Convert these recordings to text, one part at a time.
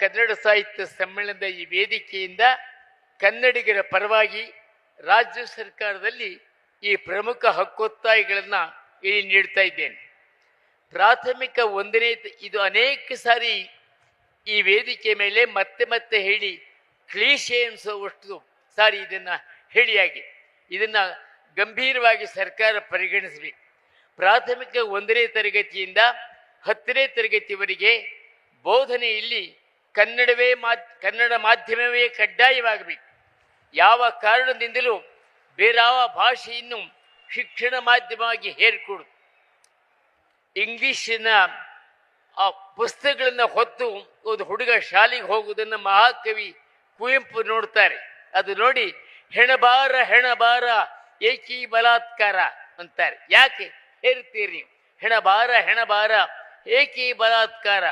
ಕನ್ನಡ ಸಾಹಿತ್ಯ ಸಮ್ಮೇಳನದ ಈ ವೇದಿಕೆಯಿಂದ ಕನ್ನಡಿಗರ ಪರವಾಗಿ ರಾಜ್ಯ ಸರ್ಕಾರದಲ್ಲಿ ಈ ಪ್ರಮುಖ ಹಕ್ಕೊತ್ತಾಯಗಳನ್ನು ಇಲ್ಲಿ ನೀಡ್ತಾ ಇದ್ದೇನೆ. ಪ್ರಾಥಮಿಕ ಒಂದನೇ ಇದು ಅನೇಕ ಸಾರಿ ಈ ವೇದಿಕೆ ಮೇಲೆ ಮತ್ತೆ ಮತ್ತೆ ಹೇಳಿ ಕ್ಲೀಶೆ ಅನಿಸುವಷ್ಟು ಸಾರಿ ಇದನ್ನು ಹೇಳಿಯಾಗಿ. ಇದನ್ನು ಗಂಭೀರವಾಗಿ ಸರ್ಕಾರ ಪರಿಗಣಿಸಬೇಕು ಪ್ರಾಥಮಿಕ ಒಂದನೇ ತರಗತಿಯಿಂದ ಹತ್ತನೇ ತರಗತಿವರೆಗೆ ಬೋಧನೆಯಲ್ಲಿ ಕನ್ನಡವೇ ಮಾ, ಕನ್ನಡ ಮಾಧ್ಯಮವೇ ಕಡ್ಡಾಯವಾಗಬೇಕು. ಯಾವ ಕಾರಣದಿಂದಲೂ ಬೇರಾವ ಭಾಷೆಯನ್ನು ಶಿಕ್ಷಣ ಮಾಧ್ಯಮವಾಗಿ ಹೇರಿಕೊಡು ಇಂಗ್ಲಿಶಿನ ಆ ಪುಸ್ತಕಗಳನ್ನು ಹೊತ್ತು ಒಂದು ಹುಡುಗ ಶಾಲೆಗೆ ಹೋಗುವುದನ್ನು ಮಹಾಕವಿ ಕುವೆಂಪು ನೋಡ್ತಾರೆ. ಅದು ನೋಡಿ, ಹೆಣಬಾರ ಹೆಣಬಾರ, ಏಕಿ ಬಲಾತ್ಕಾರ ಅಂತಾರೆ. ಯಾಕೆ ಹೇರುತ್ತೀರಿ ನೀವು? ಹೆಣಬಾರ ಹೆಣಬಾರ, ಏಕಿ ಬಲಾತ್ಕಾರ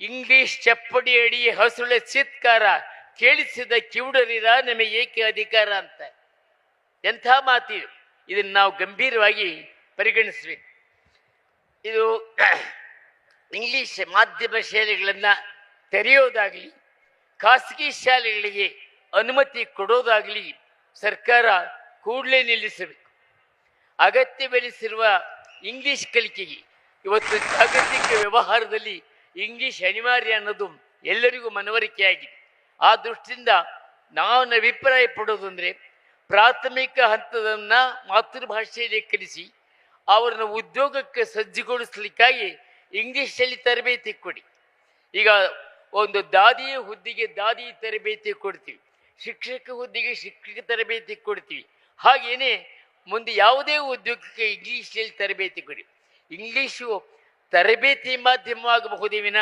ಇಂಗ್ಲಿಷ್ ಚಪ್ಪಡಿ ಅಡಿ ಹಸುಳೆ ಚಿತ್ಕಾರ ಕೇಳಿಸಿದ ಕಿವುಡರಿರ ನಮಗೆ ಏಕೆ ಅಧಿಕಾರ ಅಂತ. ಎಂಥ ಮಾತಿದು ಇದನ್ನು ನಾವು ಗಂಭೀರವಾಗಿ ಪರಿಗಣಿಸಬೇಕು. ಇದು ಇಂಗ್ಲಿಷ್ ಮಾಧ್ಯಮ ಶಾಲೆಗಳನ್ನು ತೆರೆಯೋದಾಗಲಿ, ಖಾಸಗಿ ಶಾಲೆಗಳಿಗೆ ಅನುಮತಿ ಕೊಡೋದಾಗಲಿ ಸರ್ಕಾರ ಕೂಡಲೇ ನಿಲ್ಲಿಸಬೇಕು. ಅಗತ್ಯವೆನಿಸಿರುವ ಇಂಗ್ಲಿಷ್ ಕಲಿಕೆಗೆ ಇವತ್ತು ಜಾಗತಿಕ ವ್ಯವಹಾರದಲ್ಲಿ ಇಂಗ್ಲಿಷ್ ಅನಿವಾರ್ಯ ಅನ್ನೋದು ಎಲ್ಲರಿಗೂ ಮನವರಿಕೆಯಾಗಿದೆ. ಆ ದೃಷ್ಟಿಯಿಂದ ನಾನು ಅಭಿಪ್ರಾಯ ಪಡೋದು ಪ್ರಾಥಮಿಕ ಹಂತದನ್ನ ಮಾತೃಭಾಷೆಯಲ್ಲಿ ಕಲಿಸಿ ಅವರನ್ನು ಉದ್ಯೋಗಕ್ಕೆ ಸಜ್ಜುಗೊಳಿಸಲಿಕ್ಕಾಗಿ ಇಂಗ್ಲಿಷಲ್ಲಿ ತರಬೇತಿ ಕೊಡಿ. ಈಗ ಒಂದು ದಾದಿಯ ಹುದ್ದೆಗೆ ದಾದಿ ತರಬೇತಿ ಕೊಡ್ತೀವಿ, ಶಿಕ್ಷಕ ಹುದ್ದೆಗೆ ಶಿಕ್ಷಕ ತರಬೇತಿ ಕೊಡ್ತೀವಿ. ಹಾಗೇನೆ ಮುಂದೆ ಯಾವುದೇ ಉದ್ಯೋಗಕ್ಕೆ ಇಂಗ್ಲೀಷಲ್ಲಿ ತರಬೇತಿ ಕೊಡಿ. ಇಂಗ್ಲಿಷು ತರಬೇತಿ ಮಾಧ್ಯಮವಾಗಬಹುದೇ ವಿನ,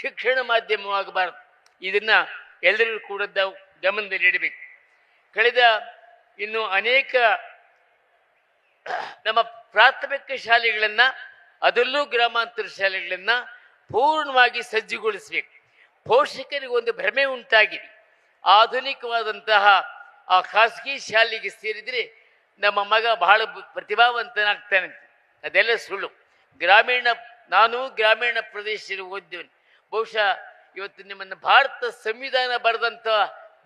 ಶಿಕ್ಷಣ ಮಾಧ್ಯಮವಾಗಬಾರದು ಇದನ್ನ ಎಲ್ಲರೂ ಕೂಡ ಗಮನದಲ್ಲಿಡಬೇಕು ಕಳೆದ ಇನ್ನು ಅನೇಕ ನಮ್ಮ ಪ್ರಾಥಮಿಕ ಶಾಲೆಗಳನ್ನ, ಅದರಲ್ಲೂ ಗ್ರಾಮಾಂತರ ಶಾಲೆಗಳನ್ನ ಪೂರ್ಣವಾಗಿ ಸಜ್ಜುಗೊಳಿಸಬೇಕು. ಪೋಷಕರಿಗೆ ಒಂದು ಭ್ರಮೆ ಉಂಟಾಗಿದೆ. ಆಧುನಿಕವಾದಂತಹ ಆ ಖಾಸಗಿ ಶಾಲೆಗೆ ಸೇರಿದರೆ ನಮ್ಮ ಮಗ ಬಹಳ ಪ್ರತಿಭಾವಂತನಾಗ್ತಾನೆ ಅದೆಲ್ಲ ಸುಳ್ಳು. ಗ್ರಾಮೀಣ ನಾನು ಗ್ರಾಮೀಣ ಪ್ರದೇಶದಲ್ಲಿ ಓದಿದ್ದೇನೆ. ಬಹುಶಃ ಇವತ್ತು ನಿಮ್ಮನ್ನು ಭಾರತ ಸಂವಿಧಾನ ಬರೆದಂಥ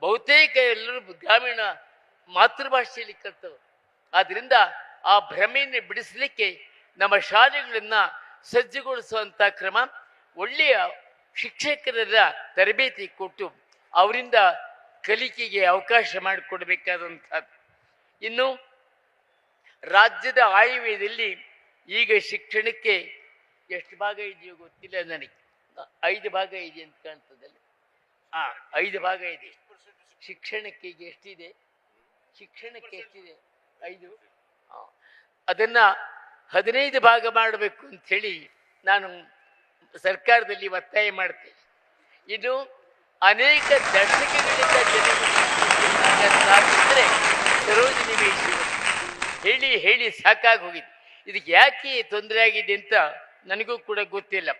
ಬಹುತೇಕ ಎಲ್ಲರೂ ಗ್ರಾಮೀಣ ಮಾತೃಭಾಷೆಯಲ್ಲಿ ಕಲ್ತವರು. ಆದ್ದರಿಂದ ಆ ಭ್ರಮೆಯನ್ನು ಬಿಡಿಸಲಿಕ್ಕೆ ನಮ್ಮ ಶಾಲೆಗಳನ್ನ ಸಜ್ಜುಗೊಳಿಸುವಂಥ ಕ್ರಮ ಒಳ್ಳೆಯ ಶಿಕ್ಷಕರ ತರಬೇತಿ ಕೊಟ್ಟು ಅವರಿಂದ ಕಲಿಕೆಗೆ ಅವಕಾಶ ಮಾಡಿಕೊಡ್ಬೇಕಾದಂಥದ್ದು ಇನ್ನು ರಾಜ್ಯದ ಆಯವ್ಯದಲ್ಲಿ ಈಗ ಶಿಕ್ಷಣಕ್ಕೆ ಎಷ್ಟು ಭಾಗ ಇದೆಯೋ ಗೊತ್ತಿಲ್ಲ ನನಗೆ. ಐದು ಭಾಗ ಇದೆ ಅಂತ ಕಾಣ್ತದಲ್ಲ. ಆ, ಐದು ಭಾಗ ಇದೆ. ಶಿಕ್ಷಣಕ್ಕೆ ಈಗ ಎಷ್ಟಿದೆ? ಶಿಕ್ಷಣಕ್ಕೆ ಎಷ್ಟಿದೆ? ಐದು. ಅದನ್ನ ಹದಿನೈದು ಭಾಗ ಮಾಡಬೇಕು ಅಂತ ಹೇಳಿ ನಾನು ಸರ್ಕಾರದಲ್ಲಿ ಒತ್ತಾಯ ಮಾಡ್ತೇನೆ. ಇದು ಅನೇಕ ದಶಕಗಳಿಂದ ಜನರಿಗೆ ಸರೋಜಿನಿ ಹೇಳಿ ಹೇಳಿ ಸಾಕಾಗಿ ಹೋಗಿದೆ ಇದಕ್ಕೆ ಯಾಕೆ ತೊಂದರೆ ಆಗಿದೆ ಅಂತ ನನಗೂ ಕೂಡ ಗೊತ್ತಿಲ್ಲ.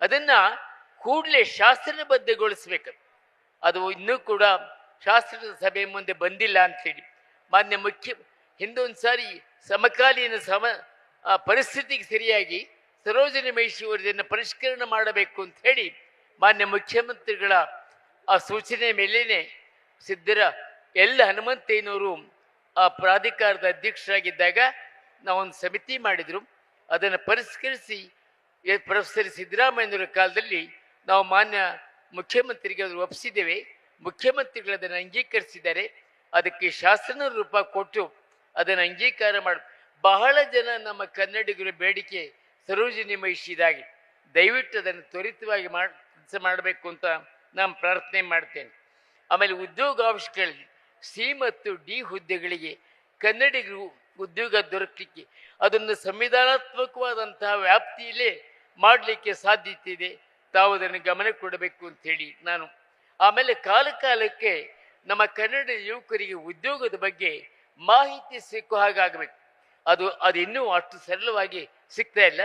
ಅದನ್ನ ಕೂಡಲೇ ಶಾಸ್ತ್ರಬದ್ಧಗೊಳಿಸ್ಬೇಕು ಅದು ಇನ್ನೂ ಕೂಡ ಶಾಸ್ತ್ರದ ಸಭೆ ಮುಂದೆ ಬಂದಿಲ್ಲ ಅಂತೇಳಿ ಮಾನ್ಯ ಮುಖ್ಯ, ಹಿಂದೊಂದು ಸಾರಿ ಸಮಕಾಲೀನ ಸಮ ಪರಿಸ್ಥಿತಿಗೆ ಸರಿಯಾಗಿ ಸರೋಜಿನಿ ಮಹಿಷಿ ವರದಿಯನ್ನು ಪರಿಷ್ಕರಣೆ ಮಾಡಬೇಕು ಅಂತ ಹೇಳಿ ಮಾನ್ಯ ಮುಖ್ಯಮಂತ್ರಿಗಳ, ಆ, ಸೂಚನೆ ಮೇಲೇನೆ ಸಿದ್ಧರ ಎಲ್ಲ ಹನುಮಂತಯ್ಯನವರು, ಆ, ಪ್ರಾಧಿಕಾರದ ಅಧ್ಯಕ್ಷರಾಗಿದ್ದಾಗ ನಾವೊಂದು ಸಮಿತಿ ಮಾಡಿದ್ರು. ಅದನ್ನು ಪರಿಷ್ಕರಿಸಿ ಪ್ರೊಫೆಸರ್ ಸಿದ್ದರಾಮಯ್ಯನವರ ಕಾಲದಲ್ಲಿ ನಾವು ಮಾನ್ಯ ಮುಖ್ಯಮಂತ್ರಿಗೆ ಅವರು ಒಪ್ಪಿಸಿದ್ದೇವೆ ಮುಖ್ಯಮಂತ್ರಿಗಳು ಅದನ್ನು ಅಂಗೀಕರಿಸಿದ್ದಾರೆ. ಅದಕ್ಕೆ ಶಾಸನ ರೂಪ ಕೊಟ್ಟು ಅದನ್ನು ಅಂಗೀಕಾರ ಮಾಡಿ, ಬಹಳ ಜನ ನಮ್ಮ ಕನ್ನಡಿಗರ ಬೇಡಿಕೆ ಸರೋಜಿನಿ ಮಹಿಷಿದಾಗಿ ದಯವಿಟ್ಟು ಅದನ್ನು ತ್ವರಿತವಾಗಿ ಮಾಡಬೇಕು ಅಂತ ನಾನು ಪ್ರಾರ್ಥನೆ ಮಾಡ್ತೇನೆ. ಆಮೇಲೆ ಉದ್ಯೋಗಾವಕಾಶಗಳಲ್ಲಿ ಸಿ ಮತ್ತು ಡಿ ಹುದ್ದೆಗಳಿಗೆ ಕನ್ನಡಿಗರು ಉದ್ಯೋಗ ದೊರಕಲಿಕ್ಕೆ ಅದನ್ನು ಸಂವಿಧಾನಾತ್ಮಕವಾದಂತಹ ವ್ಯಾಪ್ತಿಯಲ್ಲೇ ಮಾಡಲಿಕ್ಕೆ ಸಾಧ್ಯತೆ ಇದೆ. ತಾವು ಅದನ್ನು ಗಮನ ಕೊಡಬೇಕು ಅಂತ ಹೇಳಿ ನಾನು. ಆಮೇಲೆ ಕಾಲ ಕಾಲಕ್ಕೆ ನಮ್ಮ ಕನ್ನಡ ಯುವಕರಿಗೆ ಉದ್ಯೋಗದ ಬಗ್ಗೆ ಮಾಹಿತಿ ಸಿಕ್ಕು ಹಾಗಾಗಬೇಕು ಅದು ಅದು ಇನ್ನೂ ಅಷ್ಟು ಸರಳವಾಗಿ ಸಿಗ್ತಾ ಇಲ್ಲ.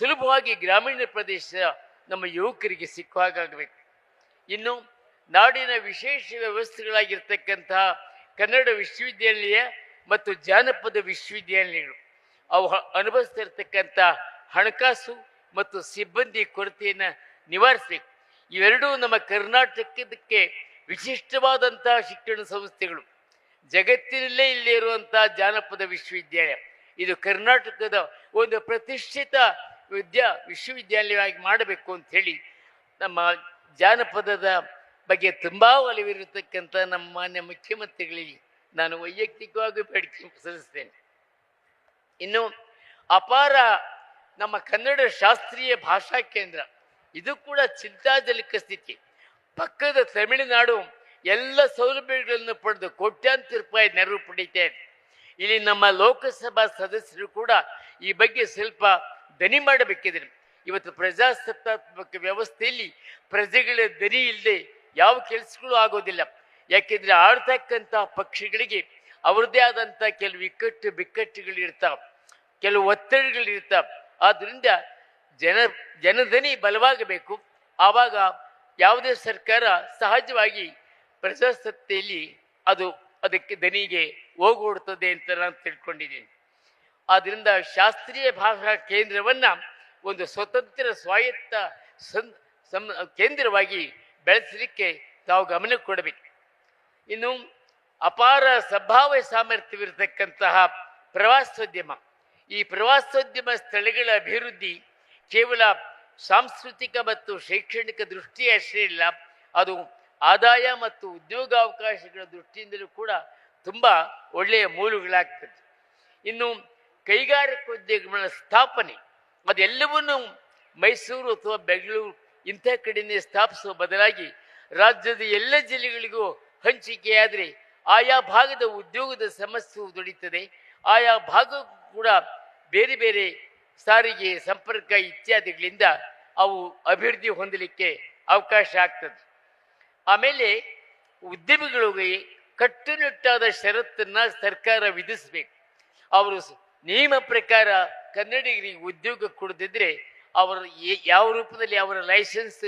ಸುಲಭವಾಗಿ ಗ್ರಾಮೀಣ ಪ್ರದೇಶ ನಮ್ಮ ಯುವಕರಿಗೆ ಸಿಕ್ಕು ಹಾಗಾಗಬೇಕು ಇನ್ನು ನಾಡಿನ ವಿಶೇಷ ವ್ಯವಸ್ಥೆಗಳಾಗಿರ್ತಕ್ಕಂತಹ ಕನ್ನಡ ವಿಶ್ವವಿದ್ಯಾನಿಲಯ ಮತ್ತು ಜಾನಪದ ವಿಶ್ವವಿದ್ಯಾನಿಲಯಗಳು ಅವು ಅನುಭವಿಸ್ತಿರ್ತಕ್ಕಂಥ ಹಣಕಾಸು ಮತ್ತು ಸಿಬ್ಬಂದಿ ಕೊರತೆಯನ್ನು ನಿವಾರಿಸಬೇಕು ಇವೆರಡೂ ನಮ್ಮ ಕರ್ನಾಟಕದಕ್ಕೆ ವಿಶಿಷ್ಟವಾದಂತಹ ಶಿಕ್ಷಣ ಸಂಸ್ಥೆಗಳು. ಜಗತ್ತಿನಲ್ಲೇ ಇಲ್ಲಿ ಇರುವಂತಹ ಜಾನಪದ ವಿಶ್ವವಿದ್ಯಾಲಯ. ಇದು ಕರ್ನಾಟಕದ ಒಂದು ಪ್ರತಿಷ್ಠಿತ ವಿದ್ಯಾ ವಿಶ್ವವಿದ್ಯಾಲಯವಾಗಿ ಮಾಡಬೇಕು ಅಂತ ಹೇಳಿ ನಮ್ಮ ಜಾನಪದದ ಬಗ್ಗೆ ತುಂಬಾ ಒಲವಿರತಕ್ಕಂಥ ನಮ್ಮ ಮಾನ್ಯ ಮುಖ್ಯಮಂತ್ರಿಗಳಿಗೆ ನಾನು ವೈಯಕ್ತಿಕವಾಗಿ ಬೇಡಿಕೆ ಸಲ್ಲಿಸ್ತೇನೆ. ಇನ್ನು ಅಪಾರ ನಮ್ಮ ಕನ್ನಡ ಶಾಸ್ತ್ರೀಯ ಭಾಷಾ ಕೇಂದ್ರ. ಇದು ಕೂಡ ಚಿಂತಾಜನಕ ಸ್ಥಿತಿ. ಪಕ್ಕದ ತಮಿಳುನಾಡು ಎಲ್ಲ ಸೌಲಭ್ಯಗಳನ್ನು ಪಡೆದು ಕೋಟ್ಯಾಂತರ ರೂಪಾಯಿ ನೆರವು ಪಡೀತಾ ಇಲ್ಲಿ ನಮ್ಮ ಲೋಕಸಭಾ ಸದಸ್ಯರು ಕೂಡ ಈ ಬಗ್ಗೆ ಸ್ವಲ್ಪ ದನಿ ಮಾಡಬೇಕಿದ್ರೆ ಇವತ್ತು ಪ್ರಜಾಸತ್ತಾತ್ಮಕ ವ್ಯವಸ್ಥೆಯಲ್ಲಿ ಪ್ರಜೆಗಳ ದನಿ ಇಲ್ಲದೆ ಯಾವ ಕೆಲಸಗಳು ಆಗೋದಿಲ್ಲ. ಯಾಕೆಂದ್ರೆ ಆಳ್ತಕ್ಕಂಥ ಪಕ್ಷಗಳಿಗೆ ಅವ್ರದ್ದೇ ಆದಂಥ ಕೆಲವು ಇಕ್ಕಟ್ಟು ಬಿಕ್ಕಟ್ಟುಗಳಿರ್ತಾವೆ ಕೆಲವು ಒತ್ತಡಗಳು ಆದ್ರಿಂದ ಜನ, ಜನಧನಿ ಬಲವಾಗಬೇಕು. ಆವಾಗ ಯಾವುದೇ ಸರ್ಕಾರ ಸಹಜವಾಗಿ ಪ್ರಜಾಸತ್ತೆಯಲ್ಲಿ ಅದು ಅದಕ್ಕೆ ದನಿಗೆ ಹೋಗೋಡ್ತದೆ ಅಂತ ನಾನು ತಿಳ್ಕೊಂಡಿದ್ದೀನಿ. ಆದ್ದರಿಂದ ಶಾಸ್ತ್ರೀಯ ಭಾಷಾ ಕೇಂದ್ರವನ್ನ ಒಂದು ಸ್ವತಂತ್ರ ಸ್ವಾಯತ್ತ ಸಂ ಕೇಂದ್ರವಾಗಿ ಬೆಳೆಸಲಿಕ್ಕೆ ತಾವು ಗಮನ ಕೊಡಬೇಕು. ಇನ್ನು ಅಪಾರ ಸಂಭಾವ್ಯ ಸಾಮರ್ಥ್ಯವಿರತಕ್ಕಂತಹ ಪ್ರವಾಸೋದ್ಯಮ ಈ ಪ್ರವಾಸೋದ್ಯಮ ಸ್ಥಳಗಳ ಅಭಿವೃದ್ಧಿ ಕೇವಲ ಸಾಂಸ್ಕೃತಿಕ ಮತ್ತು ಶೈಕ್ಷಣಿಕ ದೃಷ್ಟಿ ಅಷ್ಟೇ ಇಲ್ಲ, ಅದು ಆದಾಯ ಮತ್ತು ಉದ್ಯೋಗಾವಕಾಶಗಳ ದೃಷ್ಟಿಯಿಂದಲೂ ಕೂಡ ತುಂಬ ಒಳ್ಳೆಯ ಮೂಲಗಳಾಗ್ತದೆ. ಇನ್ನು ಕೈಗಾರಿಕೋದ್ಯಮಗಳ ಸ್ಥಾಪನೆ, ಅದೆಲ್ಲವನ್ನು ಮೈಸೂರು ಅಥವಾ ಬೆಂಗಳೂರು ಇಂಥ ಕಡೆಯೇ ಸ್ಥಾಪಿಸುವ ಬದಲಾಗಿ ರಾಜ್ಯದ ಎಲ್ಲ ಜಿಲ್ಲೆಗಳಿಗೂ ಹಂಚಿಕೆಯಾದರೆ ಆಯಾ ಭಾಗದ ಉದ್ಯೋಗದ ಸಮಸ್ಯೆ ದೊರೀತದೆ ಆಯಾ ಭಾಗ ಕೂಡ ಬೇರೆ ಬೇರೆ ಸಾರಿಗೆ ಸಂಪರ್ಕ ಇತ್ಯಾದಿಗಳಿಂದ ಅವು ಅಭಿವೃದ್ಧಿ ಹೊಂದಲಿಕ್ಕೆ ಅವಕಾಶ ಆಗ್ತದೆ. ಆಮೇಲೆ ಉದ್ಯಮಿಗಳಿಗೆ ಕಟ್ಟುನಿಟ್ಟಾದ ಷರತ್ತನ್ನು ಸರ್ಕಾರ ವಿಧಿಸಬೇಕು. ಅವರು ನಿಯಮ ಪ್ರಕಾರ ಕನ್ನಡಿಗರಿಗೆ ಉದ್ಯೋಗ ಕೊಡದಿದ್ರೆ ಅವರ ಯಾವ ರೂಪದಲ್ಲಿ ಅವರ ಲೈಸೆನ್ಸ್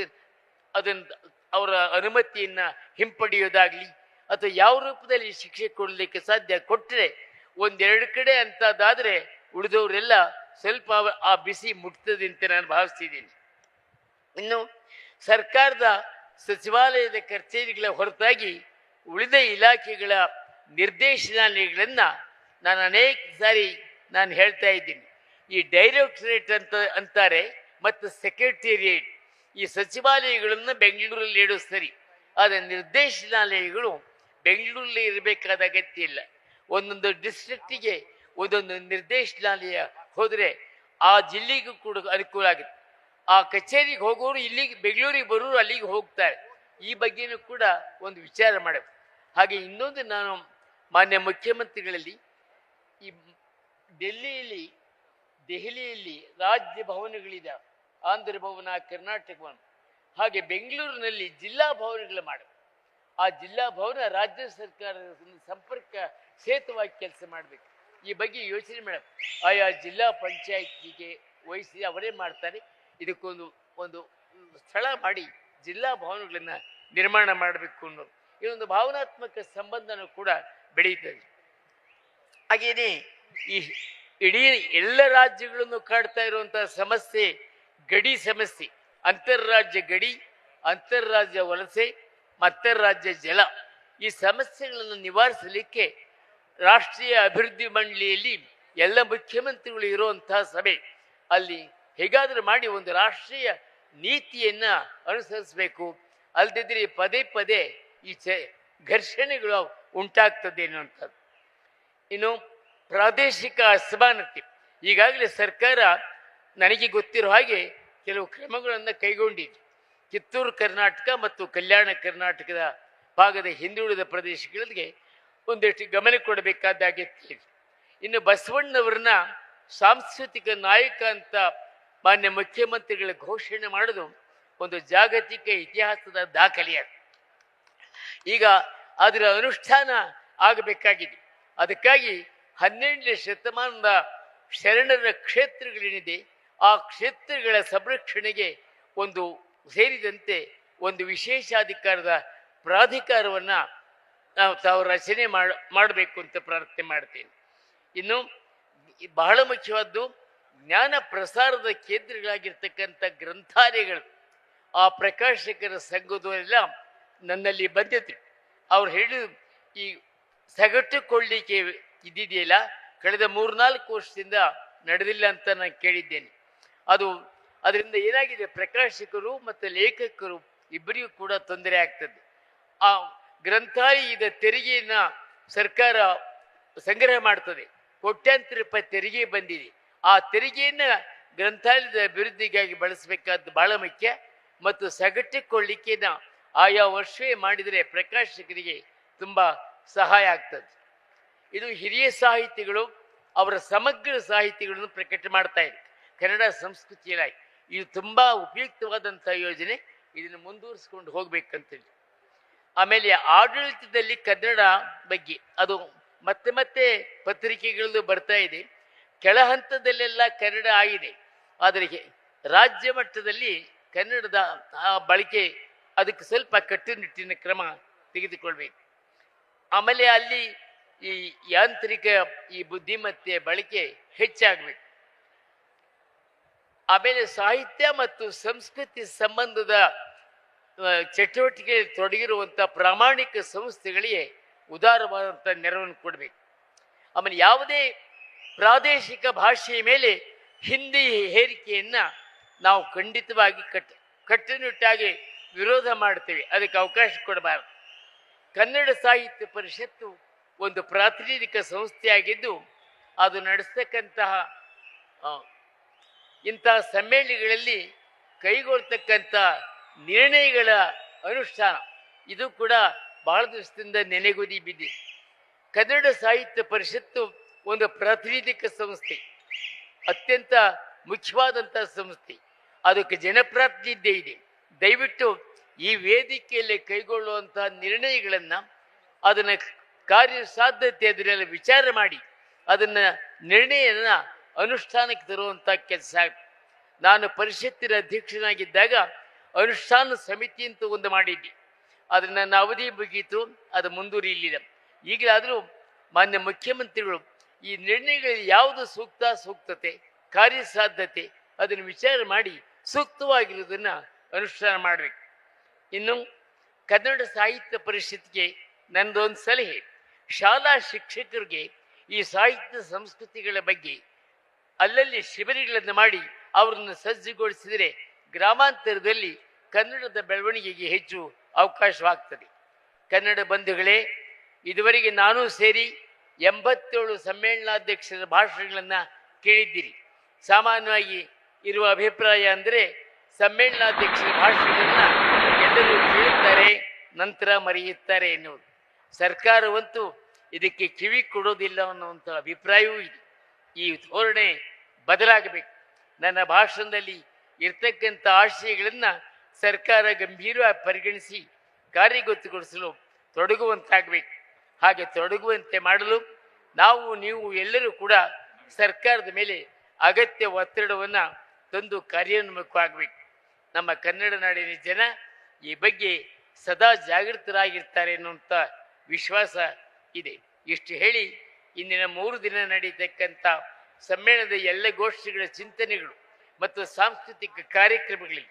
ಅದನ್ನು ಅವರ ಅನುಮತಿಯನ್ನ ಹಿಂಪಡೆಯೋದಾಗಲಿ ಅಥವಾ ಯಾವ ರೂಪದಲ್ಲಿ ಶಿಕ್ಷೆ ಕೊಡಲಿಕ್ಕೆ ಸಾಧ್ಯ ಕೊಟ್ಟರೆ ಒಂದೆರಡು ಕಡೆ ಅಂತದಾದ್ರೆ ಉಳಿದವರೆಲ್ಲ ಸ್ವಲ್ಪ ಆ ಬಿಸಿ ಮುಟ್ತದೆ ಅಂತ ನಾನು ಭಾವಿಸ್ತಿದ್ದೀನಿ. ಇನ್ನು ಸರ್ಕಾರದ ಸಚಿವಾಲಯದ ಕಚೇರಿಗಳ ಹೊರತಾಗಿ ಉಳಿದ ಇಲಾಖೆಗಳ ನಿರ್ದೇಶನಾಲಯಗಳನ್ನು ನಾನು ಅನೇಕ ಸಾರಿ ನಾನು ಹೇಳ್ತಾ ಇದ್ದೀನಿ. ಈ ಡೈರೆಕ್ಟರೇಟ್ ಅಂತ ಅಂತಾರೆ ಮತ್ತು ಸೆಕ್ರೆಟೇರಿಯೇಟ್ ಈ ಸಚಿವಾಲಯಗಳನ್ನು ಬೆಂಗಳೂರಲ್ಲಿ ಇಡೋ ಸರಿ. ಆದರೆ ನಿರ್ದೇಶನಾಲಯಗಳು ಬೆಂಗಳೂರಲ್ಲಿ ಇರಬೇಕಾದ ಅಗತ್ಯ ಇಲ್ಲ. ಒಂದೊಂದು ಡಿಸ್ಟ್ರಿಕ್ಟಿಗೆ ಒಂದೊಂದು ನಿರ್ದೇಶನಾಲಯ ಹೋದರೆ ಆ ಜಿಲ್ಲೆಗೂ ಕೂಡ ಅನುಕೂಲ ಆಗುತ್ತೆ. ಆ ಕಚೇರಿಗೆ ಹೋಗೋರು ಇಲ್ಲಿಗೆ ಬೆಂಗಳೂರಿಗೆ ಬರೋರು ಅಲ್ಲಿಗೆ ಹೋಗ್ತಾರೆ. ಈ ಬಗ್ಗೆನೂ ಕೂಡ ಒಂದು ವಿಚಾರ ಮಾಡಬೇಕು. ಹಾಗೆ ಇನ್ನೊಂದು ನಾನು ಮಾನ್ಯ ಮುಖ್ಯಮಂತ್ರಿಗಳಲ್ಲಿ ಈ ಡೆಲ್ಲಿಯಲ್ಲಿ, ದೆಹಲಿಯಲ್ಲಿ ರಾಜ್ಯ ಭವನಗಳಿದೆ. ಆಂಧ್ರ ಭವನ, ಕರ್ನಾಟಕ ಭವನ. ಹಾಗೆ ಬೆಂಗಳೂರಿನಲ್ಲಿ ಜಿಲ್ಲಾ ಭವನಗಳು ಮಾಡಬೇಕು. ಆ ಜಿಲ್ಲಾ ಭವನ ರಾಜ್ಯ ಸರ್ಕಾರದ ಸಂಪರ್ಕ ಸೇತುವಾಗಿ ಕೆಲಸ ಮಾಡಬೇಕು. ಈ ಬಗ್ಗೆ ಯೋಚನೆ ಮೇಡಮ್. ಆಯಾ ಜಿಲ್ಲಾ ಪಂಚಾಯತಿಗೆ ವಹಿಸಿ ಅವರೇ ಮಾಡ್ತಾರೆ. ಇದಕ್ಕೊಂದು ಒಂದು ಸ್ಥಳ ಮಾಡಿ ಜಿಲ್ಲಾ ಭವನಗಳನ್ನು ನಿರ್ಮಾಣ ಮಾಡಬೇಕು ಅನ್ನೋದು. ಇದೊಂದು ಭಾವನಾತ್ಮಕ ಸಂಬಂಧನೂ ಕೂಡ ಬೆಳೆಯುತ್ತದೆ ಹಾಗೆಯೇ ಈ ಇಡೀ ಎಲ್ಲ ರಾಜ್ಯಗಳನ್ನು ಕಾಡ್ತಾ ಇರುವಂತಹ ಸಮಸ್ಯೆ ಗಡಿ ಸಮಸ್ಯೆ. ಅಂತಾರಾಜ್ಯ ಗಡಿ ಅಂತಾರಾಜ್ಯ ವಲಸೆ ಅಂತರ್ರಾಜ್ಯ ಜಲ ಈ ಸಮಸ್ಯೆಗಳನ್ನು ನಿವಾರಿಸಲಿಕ್ಕೆ ರಾಷ್ಟ್ರೀಯ ಅಭಿವೃದ್ಧಿ ಮಂಡಳಿಯಲ್ಲಿ ಎಲ್ಲ ಮುಖ್ಯಮಂತ್ರಿಗಳು ಇರುವಂತಹ ಸಭೆ. ಅಲ್ಲಿ ಹೇಗಾದರೂ ಮಾಡಿ ಒಂದು ರಾಷ್ಟ್ರೀಯ ನೀತಿಯನ್ನು ಅನುಸರಿಸಬೇಕು. ಅಲ್ದಿದ್ರೆ ಪದೇ ಪದೇ ಈ ಚ ಘರ್ಷಣೆಗಳು ಉಂಟಾಗ್ತದೆ ಅನ್ನುವಂಥದ್ದು. ಇನ್ನು ಪ್ರಾದೇಶಿಕ ಅಸಮಾನತೆ. ಈಗಾಗಲೇ ಸರ್ಕಾರ ನನಗೆ ಗೊತ್ತಿರೋ ಹಾಗೆ ಕೆಲವು ಕ್ರಮಗಳನ್ನು ಕೈಗೊಂಡಿದೆ. ಕಿತ್ತೂರು ಕರ್ನಾಟಕ ಮತ್ತು ಕಲ್ಯಾಣ ಕರ್ನಾಟಕದ ಭಾಗದ ಹಿಂದುಳಿದ ಪ್ರದೇಶಗಳಿಗೆ ಒಂದಷ್ಟು ಗಮನ ಕೊಡಬೇಕಾದ ಅಗತ್ಯ ಇನ್ನು ಬಸವಣ್ಣವ್ರನ್ನ ಸಾಂಸ್ಕೃತಿಕ ನಾಯಕ ಅಂತ ಮಾನ್ಯ ಮುಖ್ಯಮಂತ್ರಿಗಳ ಘೋಷಣೆ ಮಾಡೋದು ಒಂದು ಜಾಗತಿಕ ಇತಿಹಾಸದ ದಾಖಲೆಯಾಗಿದೆ ಈಗ ಅದರ ಅನುಷ್ಠಾನ ಆಗಬೇಕಾಗಿದೆ. ಅದಕ್ಕಾಗಿ ಹನ್ನೆರಡನೇ ಶತಮಾನದ ಶರಣರ ಕ್ಷೇತ್ರಗಳೇನಿದೆ, ಆ ಕ್ಷೇತ್ರಗಳ ಸಂರಕ್ಷಣೆಗೆ ಒಂದು ಸೇರಿದಂತೆ ಒಂದು ವಿಶೇಷಾಧಿಕಾರದ ಪ್ರಾಧಿಕಾರವನ್ನ ನಾವು ತಾವು ರಚನೆ ಮಾಡ, ಮಾಡಬೇಕು ಅಂತ ಪ್ರಾರ್ಥನೆ ಮಾಡ್ತೇನೆ. ಇನ್ನು ಬಹಳ ಮುಖ್ಯವಾದ್ದು ಜ್ಞಾನ ಪ್ರಸಾರದ ಕೇಂದ್ರಗಳಾಗಿರ್ತಕ್ಕಂಥ ಗ್ರಂಥಾಲಯಗಳು, ಆ ಪ್ರಕಾಶಕರ ಸಂಘದವರೆಲ್ಲ ನನ್ನಲ್ಲಿ ಬಂದಿತ್ತು ಅವ್ರು ಹೇಳಿ ಈ ಸಗಟುಕೊಳ್ಳಿಕ್ಕೆ ಇದ್ದಿದೆಯಲ್ಲ ಕಳೆದ ಮೂರ್ನಾಲ್ಕು ವರ್ಷದಿಂದ ನಡೆದಿಲ್ಲ ಅಂತ ನಾನು ಕೇಳಿದ್ದೇನೆ. ಅದು ಅದರಿಂದ ಏನಾಗಿದೆ? ಪ್ರಕಾಶಕರು ಮತ್ತು ಲೇಖಕರು ಇಬ್ಬರಿಗೂ ಕೂಡ ತೊಂದರೆ ಆಗ್ತದೆ. ಆ ಗ್ರಂಥಾಲಯದ ತೆರಿಗೆಯನ್ನ ಸರ್ಕಾರ ಸಂಗ್ರಹ ಮಾಡ್ತದೆ. ಕೋಟ್ಯಾಂತರ ರೂಪಾಯಿ ತೆರಿಗೆ ಬಂದಿದೆ. ಆ ತೆರಿಗೆಯನ್ನ ಗ್ರಂಥಾಲಯದ ಅಭಿವೃದ್ಧಿಗಾಗಿ ಬಳಸಬೇಕಾದ್ದು ಬಹಳ ಮುಖ್ಯ. ಮತ್ತು ಸಗಟಿಕೊಳ್ಳಿಕೆನ ಆಯಾ ವರ್ಷವೇ ಮಾಡಿದರೆ ಪ್ರಕಾಶಕರಿಗೆ ತುಂಬ ಸಹಾಯ ಆಗ್ತದೆ. ಇದು ಹಿರಿಯ ಸಾಹಿತಿಗಳು ಅವರ ಸಮಗ್ರ ಸಾಹಿತಿಗಳನ್ನು ಪ್ರಕಟ ಮಾಡ್ತಾ ಇದೆ ಕನ್ನಡ ಸಂಸ್ಕೃತಿ ಇದು ತುಂಬ ಉಪಯುಕ್ತವಾದಂಥ ಯೋಜನೆ. ಇದನ್ನು ಮುಂದುವರಿಸ್ಕೊಂಡು ಹೋಗಬೇಕಂತೇಳಿ. ಆಮೇಲೆ ಆಡಳಿತದಲ್ಲಿ ಕನ್ನಡ ಬಗ್ಗೆ ಅದು ಮತ್ತೆ ಮತ್ತೆ ಪತ್ರಿಕೆಗಳಲ್ಲೂ ಬರ್ತಾ ಇದೆ. ಕೆಳ ಹಂತದಲ್ಲೆಲ್ಲ ಕನ್ನಡ ಆಗಿದೆ. ಆದರೆ ರಾಜ್ಯ ಮಟ್ಟದಲ್ಲಿ ಕನ್ನಡದ ಬಳಕೆ ಅದಕ್ಕೆ ಸ್ವಲ್ಪ ಕಟ್ಟುನಿಟ್ಟಿನ ಕ್ರಮ ತೆಗೆದುಕೊಳ್ಬೇಕು. ಆಮೇಲೆ ಅಲ್ಲಿ ಈ ಯಾಂತ್ರಿಕ ಈ ಬುದ್ಧಿಮತ್ತೆ ಬಳಕೆ ಹೆಚ್ಚಾಗಬೇಕು. ಆಮೇಲೆ ಸಾಹಿತ್ಯ ಮತ್ತು ಸಂಸ್ಕೃತಿ ಸಂಬಂಧದ ಚಟುವಟಿಕೆ ತೊಡಗಿರುವಂಥ ಪ್ರಾಮಾಣಿಕ ಸಂಸ್ಥೆಗಳಿಗೆ ಉದಾರವಾದಂಥ ನೆರವನ್ನು ಕೊಡಬೇಕು. ಆಮೇಲೆ ಯಾವುದೇ ಪ್ರಾದೇಶಿಕ ಭಾಷೆಯ ಮೇಲೆ ಹಿಂದಿ ಹೇರಿಕೆಯನ್ನ ನಾವು ಖಂಡಿತವಾಗಿ ಕಟ್, ಕಟ್ಟುನಿಟ್ಟಾಗಿ ವಿರೋಧ ಮಾಡ್ತೇವೆ ಅದಕ್ಕೆ ಅವಕಾಶ ಕೊಡಬಾರದು. ಕನ್ನಡ ಸಾಹಿತ್ಯ ಪರಿಷತ್ತು ಒಂದು ಪ್ರಾತಿನಿಧಿಕ ಸಂಸ್ಥೆಯಾಗಿದ್ದು, ಅದು ನಡೆಸ್ತಕ್ಕಂತಹ ಇಂತಹ ಸಮ್ಮೇಳನಗಳಲ್ಲಿ ಕೈಗೊಳ್ತಕ್ಕಂಥ ನಿರ್ಣಯಗಳ ಅನುಷ್ಠಾನ. ಇದು ಕೂಡ ಬಹಳ ದಿವಸದಿಂದ ನೆನೆಗುದಿ ಬಿದ್ದಿದೆ. ಕನ್ನಡ ಸಾಹಿತ್ಯ ಪರಿಷತ್ತು ಒಂದು ಪ್ರಾತಿನಿಧಿಕ ಸಂಸ್ಥೆ, ಅತ್ಯಂತ ಮುಖ್ಯವಾದಂಥ ಸಂಸ್ಥೆ. ಅದಕ್ಕೆ ಜನಪ್ರಾತಿನಿಧ್ಯ ಇದೆ. ದಯವಿಟ್ಟು ಈ ವೇದಿಕೆಯಲ್ಲಿ ಕೈಗೊಳ್ಳುವಂಥ ನಿರ್ಣಯಗಳನ್ನು ಅದನ್ನು ಕಾರ್ಯಸಾಧ್ಯತೆ ಅದನ್ನೆಲ್ಲ ವಿಚಾರ ಮಾಡಿ, ಅದನ್ನು ನಿರ್ಣಯನ ಅನುಷ್ಠಾನಕ್ಕೆ ತರುವಂಥ ಕೆಲಸ. ನಾನು ಪರಿಷತ್ತಿನ ಅಧ್ಯಕ್ಷನಾಗಿದ್ದಾಗ ಅನುಷ್ಠಾನ ಸಮಿತಿ ಅಂತ ಒಂದು ಮಾಡಿದ್ದೆ ಆದರೆ ನನ್ನ ಅವಧಿ ಮುಗೀತು, ಅದು ಮುಂದುವರಿಯಲಿಲ್ಲ. ಈಗಲಾದರೂ ಮಾನ್ಯ ಮುಖ್ಯಮಂತ್ರಿಗಳು ಈ ನಿರ್ಣಯಗಳಲ್ಲಿ ಯಾವುದು ಸೂಕ್ತ, ಸೂಕ್ತತೆ, ಕಾರ್ಯಸಾಧ್ಯತೆ ಅದನ್ನು ವಿಚಾರ ಮಾಡಿ ಸೂಕ್ತವಾಗಿರುವುದನ್ನ ಅನುಷ್ಠಾನ ಮಾಡಬೇಕು. ಇನ್ನು ಕನ್ನಡ ಸಾಹಿತ್ಯ ಪರಿಷತ್ಗೆ ನನ್ನದೊಂದು ಸಲಹೆ. ಶಾಲಾ ಶಿಕ್ಷಕರಿಗೆ ಈ ಸಾಹಿತ್ಯ ಸಂಸ್ಕೃತಿಗಳ ಬಗ್ಗೆ ಅಲ್ಲಲ್ಲಿ ಶಿಬಿರಗಳನ್ನು ಮಾಡಿ ಅವರನ್ನು ಸಜ್ಜುಗೊಳಿಸಿದರೆ ಗ್ರಾಮಾಂತರದಲ್ಲಿ ಕನ್ನಡದ ಬೆಳವಣಿಗೆಗೆ ಹೆಚ್ಚು ಅವಕಾಶವಾಗ್ತದೆ. ಕನ್ನಡ ಬಂಧುಗಳೇ, ಇದುವರೆಗೆ ನಾನು ಸೇರಿ ಎಂಬತ್ತೇಳು ಸಮ್ಮೇಳನಾಧ್ಯಕ್ಷರ ಭಾಷಣಗಳನ್ನು ಕೇಳಿದ್ದೀರಿ. ಸಾಮಾನ್ಯವಾಗಿ ಇರುವ ಅಭಿಪ್ರಾಯ ಅಂದರೆ ಸಮ್ಮೇಳನಾಧ್ಯಕ್ಷರ ಭಾಷಣಗಳನ್ನು ಎಲ್ಲರೂ ಕೇಳುತ್ತಾರೆ, ನಂತರ ಮರೆಯುತ್ತಾರೆ ಎನ್ನುವುದು. ಸರ್ಕಾರವಂತೂ ಇದಕ್ಕೆ ಕಿವಿ ಕೊಡೋದಿಲ್ಲ ಅನ್ನುವಂಥ ಅಭಿಪ್ರಾಯವೂ ಇದೆ. ಈ ಧೋರಣೆ ಬದಲಾಗಬೇಕು. ನನ್ನ ಭಾಷಣದಲ್ಲಿ ಇರ್ತಕ್ಕಂಥ ಆಶಯಗಳನ್ನು ಸರ್ಕಾರ ಗಂಭೀರವಾಗಿ ಪರಿಗಣಿಸಿ ಕಾರ್ಯಗತಗೊಳಿಸಲು ತೊಡಗುವಂತಾಗಬೇಕು. ಹಾಗೆ ತೊಡಗುವಂತೆ ಮಾಡಲು ನಾವು, ನೀವು ಎಲ್ಲರೂ ಕೂಡ ಸರ್ಕಾರದ ಮೇಲೆ ಅಗತ್ಯ ಒತ್ತಡವನ್ನು ತಂದು ಕಾರ್ಯೋನ್ಮುಖವಾಗಬೇಕು. ನಮ್ಮ ಕನ್ನಡ ನಾಡಿನ ಜನ ಈ ಬಗ್ಗೆ ಸದಾ ಜಾಗೃತರಾಗಿರ್ತಾರೆ ಅನ್ನುವಂಥ ವಿಶ್ವಾಸ ಇದೆ. ಇಷ್ಟು ಹೇಳಿ ಇಂದಿನ ಮೂರು ದಿನ ನಡೀತಕ್ಕಂಥ ಸಮ್ಮೇಳನದ ಎಲ್ಲ ಗೋಷ್ಠಿಗಳ ಚಿಂತನೆಗಳು ಮತ್ತು ಸಾಂಸ್ಕೃತಿಕ ಕಾರ್ಯಕ್ರಮಗಳಲ್ಲಿ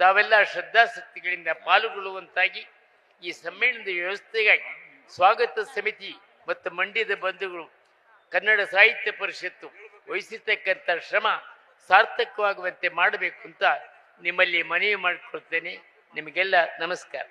ತಾವೆಲ್ಲ ಶ್ರದ್ಧಾಸಕ್ತಿಗಳಿಂದ ಪಾಲ್ಗೊಳ್ಳುವಂತಾಗಿ ಈ ಸಮ್ಮೇಳನದ ವ್ಯವಸ್ಥೆಗಾಗಿ ಸ್ವಾಗತ ಸಮಿತಿ ಮತ್ತು ಮಂಡ್ಯದ ಬಂಧುಗಳು ಕನ್ನಡ ಸಾಹಿತ್ಯ ಪರಿಷತ್ತು ವಹಿಸಿರ್ತಕ್ಕಂಥ ಶ್ರಮ ಸಾರ್ಥಕವಾಗುವಂತೆ ಮಾಡಬೇಕು ಅಂತ ನಿಮ್ಮಲ್ಲಿ ಮನವಿ ಮಾಡಿಕೊಳ್ತೇನೆ. ನಿಮಗೆಲ್ಲ ನಮಸ್ಕಾರ.